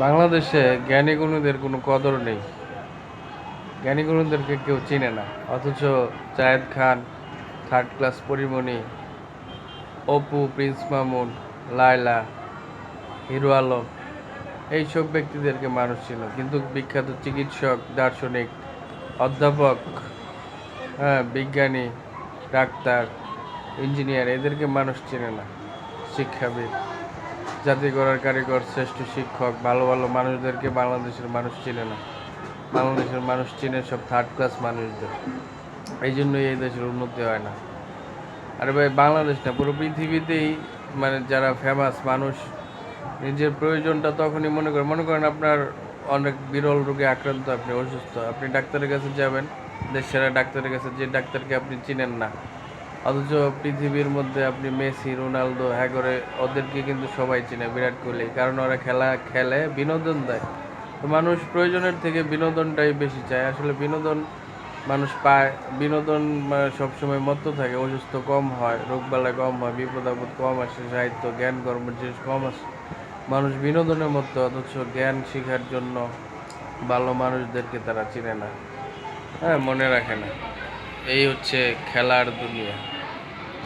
বাংলাদেশে জ্ঞানী গুণীদের কোনো কদর নেই। জ্ঞানী গুণীদেরকে কেউ চিনে না। অথচ Zayed Khan third class Porimoni, Apu, Prince Mamun, Laila, hero Alam, এইসব ব্যক্তিদেরকে মানুষ ছিল কিন্তু বিখ্যাত চিকিৎসক, দার্শনিক, অধ্যাপক হ্যাঁ বিজ্ঞানী, ডাক্তার, ইঞ্জিনিয়ার, এদেরকে মানুষ চেনে না। শিক্ষাবিদ। জাতি গড়ার কারিগর, শ্রেষ্ঠ শিক্ষক, ভালো ভালো মানুষদেরকে বাংলাদেশের মানুষ চিনে না। বাংলাদেশের মানুষ চিনে সব থার্ড ক্লাস মানুষদের। এই জন্যই এই দেশের উন্নতি হয় না। আরে ভাই, বাংলাদেশ না, পুরো পৃথিবীতেই মানে যারা ফেমাস মানুষ, নিজের প্রয়োজনটা তখনই মনে করেন। মনে করেন আপনার অনেক বিরল রোগে আক্রান্ত, আপনি অসুস্থ, আপনি ডাক্তারের কাছে যাবেন দেশ সেরা ডাক্তারের কাছে যে ডাক্তারকে আপনি চিনেন না। অথচ পৃথিবীর মধ্যে আপনি মেসি, রোনালদো হ্যাঁ করে ওদেরকে কিন্তু সবাই চিনে, বিরাট কোহলি। কারণ ওরা খেলা, খেলে বিনোদন দেয়। তো মানুষ প্রয়োজনের থেকে বিনোদনটাই বেশি চায়। আসলে বিনোদন মানুষ পায়, বিনোদন সবসময় মত্ত থাকে। অসুস্থ কম হয় রোগবালাই কম হয়, বিপদ আপদ কম আসে, সাহিত্য, জ্ঞান, কর্ম জিনিস কম আসে। মানুষ বিনোদনের মতো অথচ জ্ঞান শেখার জন্য ভালো মানুষদেরকে তারা চিনে না। হ্যাঁ মনে রাখে না। এই হচ্ছে খেলার দুনিয়া।